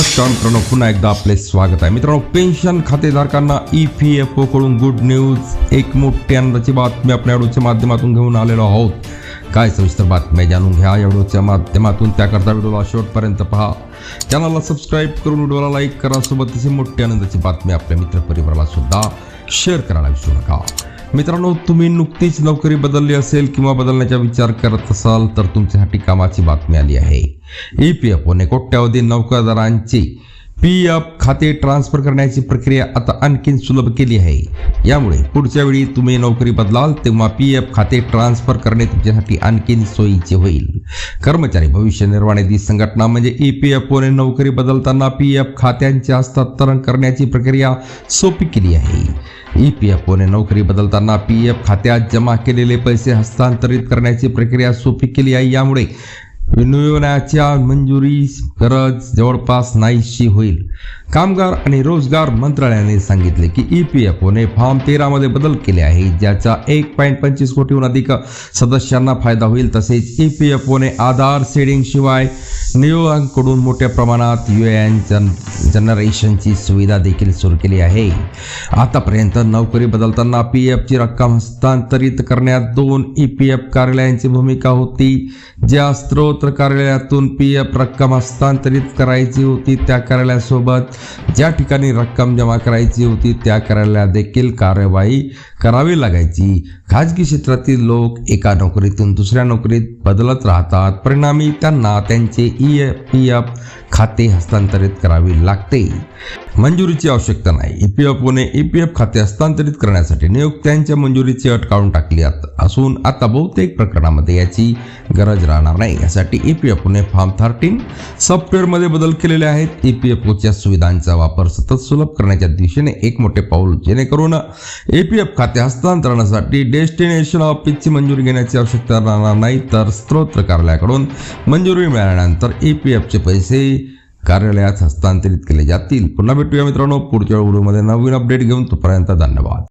नमस्कार मित्रांनो पुन्हा एकदा आपले स्वागत आहे. मित्रांनो पेन्शन खातेधारकांना ई पी एफ ओ कडून गुड न्यूज एक मोठी आनंदाची बातमी आपल्या व्हिडिओच्या माध्यमातून घेऊन आलेलो आहोत. काय सविस्तर बातम्या जाणून घ्या या व्हिडिओच्या माध्यमातून. त्याकरता व्हिडिओला शेवटपर्यंत पहा. चॅनलला सबस्क्राईब करून व्हिडिओला लाईक करा. सोबत तशी मोठी आनंदाची बातमी आपल्या मित्रपरिवाराला सुद्धा शेअर करायला विसरू नका. मित्रांनो तुम्ही नुकतीच नोकरी बदलली असेल किंवा बदलण्याचा विचार करत असाल तर तुमच्यासाठी कामाची बातमी आली आहे. ई पी एफ ओने कोट्यावधी नौकरदारांची पी एफ खाते ट्रान्सफर करण्याची प्रक्रिया आता आणखीन सुलभ केली आहे. यामुळे पुढच्या वेळी तुम्ही नोकरी बदलाल तेव्हा पी एफ खाते ट्रान्सफर करणे तुमच्यासाठी आणखीन सोयीचे होईल. कर्मचारी भविष्य निर्वाह निधी संघटना म्हणजे ई पी एफ ओने नोकरी बदलताना पी एफ खात्यांचे हस्तांतरण करण्याची प्रक्रिया सोपी केली आहे. ई पी एफ ओने नोकरी बदलताना पी एफ खात्यात जमा केलेले पैसे हस्तांतरित करण्याची प्रक्रिया सोपी केली आहे. यामुळे विनियोगाच्या मंजुरी गरज जवळपास नाहीशी होईल. कामगार आणि रोजगार मंत्रालयाने सांगितले की ई पी एफ ओने फॉर्म तेरामध्ये बदल केले आहे ज्याचा एक पॉईंट पंचवीस कोटीहून अधिक सदस्यांना फायदा होईल. तसेच ई पी एफ ओने आधार सेडिंग शिवाय नियोगांकडून मोठ्या प्रमाणात यू एन जन जनरेशनची सुविधा देखील सुरू केली आहे. आतापर्यंत नोकरी बदलताना पी एफची रक्कम हस्तांतरित करण्यात दोन ई पी एफ कार्यालयांची भूमिका होती. ज्या स्त्रोत कार्यालयातून पी एफ रक्कम हस्तांतरित करायची होती त्या कार्यालयासोबत ज्या ठिकाणी रक्कम जमा करायची होती त्या कार्यालयात देखील कार्यवाही करावी लागायची. खाजगी क्षेत्रातील लोक एका नोकरीतून दुसऱ्या नोकरीत बदलत राहतात. परिणामी त्यांना त्यांचे ई एफ पी एफ खाते हस्तांतरित करावे लागते. मंजुरीची आवश्यकता नाही. ई पी एफ ओने ई पी एफ खाते हस्तांतरित करण्यासाठी नियुक्त्यांच्या मंजुरीची अट काढून टाकली असून आता बहुतेक प्रकरणामध्ये याची गरज राहणार नाही. यासाठी ई पी एफ ओने फॉर्म थर्टीन सॉफ्टवेअरमध्ये बदल केलेले आहेत. ई पी एफ ओच्या सुविधांचा वापर सतत सुलभ करण्याच्या दिशेने एक मोठे पाऊल जेणेकरून ए पी एफ खाते हस्तांतरणासाठी डेस्टिनेशन ऑफिसची मंजुरी घेण्याची आवश्यकता राहणार नाही. तर स्त्रोत कार्यालयाकडून मंजुरी मिळाल्यानंतर ई पी एफचे पैसे कार्यालयात हस्तांतरित केले जातील. पुन्हा भेटूया मित्रांनो. पुढच्या व्हिडिओमध्ये नवीन अपडेट घेऊन तोपर्यंत धन्यवाद.